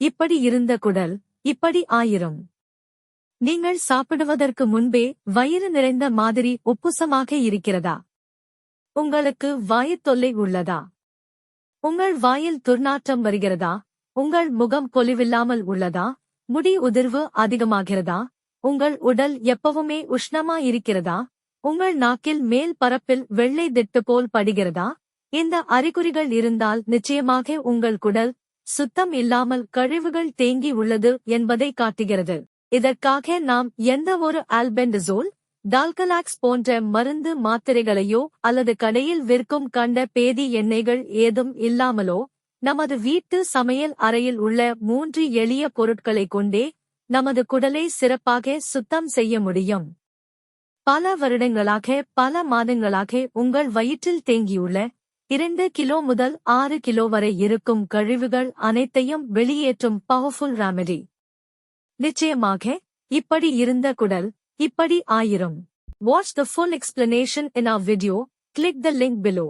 இப்படி இருந்த குடல் இப்படி ஆயிரும். நீங்கள் சாப்பிடுவதற்கு முன்பே வயிறு நிறைந்த மாதிரி உப்புசமாக இருக்கிறதா? உங்களுக்கு வாயுத் தொல்லை உள்ளதா? உங்கள் வாயில் துர்நாற்றம் வருகிறதா? உங்கள் முகம் பொலிவில்லாமல் உள்ளதா? முடி உதிர்வு அதிகமாகிறதா? உங்கள் உடல் எப்பவுமே உஷ்ணமா இருக்கிறதா உங்கள் நாக்கில் மேல் பரப்பில் வெள்ளை திட்டு போல் படுகிறதா? இந்த அறிகுறிகள் இருந்தால் நிச்சயமாக உங்கள் குடல் சுத்தம் இல்லாமல் கழிவுகள் தேங்கி உள்ளது என்பதை காட்டுகிறது. இதற்காக நாம் எந்த ஒரு ஆல்பெண்டசோல் டால்கலாக்ஸ் போன்ற மருந்து மாத்திரைகளையோ அல்லது கடையில் விற்கும் கண்ட பேதி எண்ணெய்கள் ஏதும் இல்லாமலோ நமது வீட்டு சமையல் அறையில் உள்ள மூன்று எளிய பொருட்களை கொண்டே நமது குடலை சிறப்பாக சுத்தம் செய்ய முடியும். பல வருடங்களாக பல மாதங்களாக உங்கள் வயிற்றில் தேங்கியுள்ள இரண்டு கிலோ முதல் ஆறு கிலோ வரை இருக்கும் கழிவுகள் அனைத்தையும் வெளியேற்றும் பவர்ஃபுல் ராமெடி நிச்சயமாக இப்படி இருந்த குடல் இப்படி ஆயிரும். Watch the full explanation in a video click the link below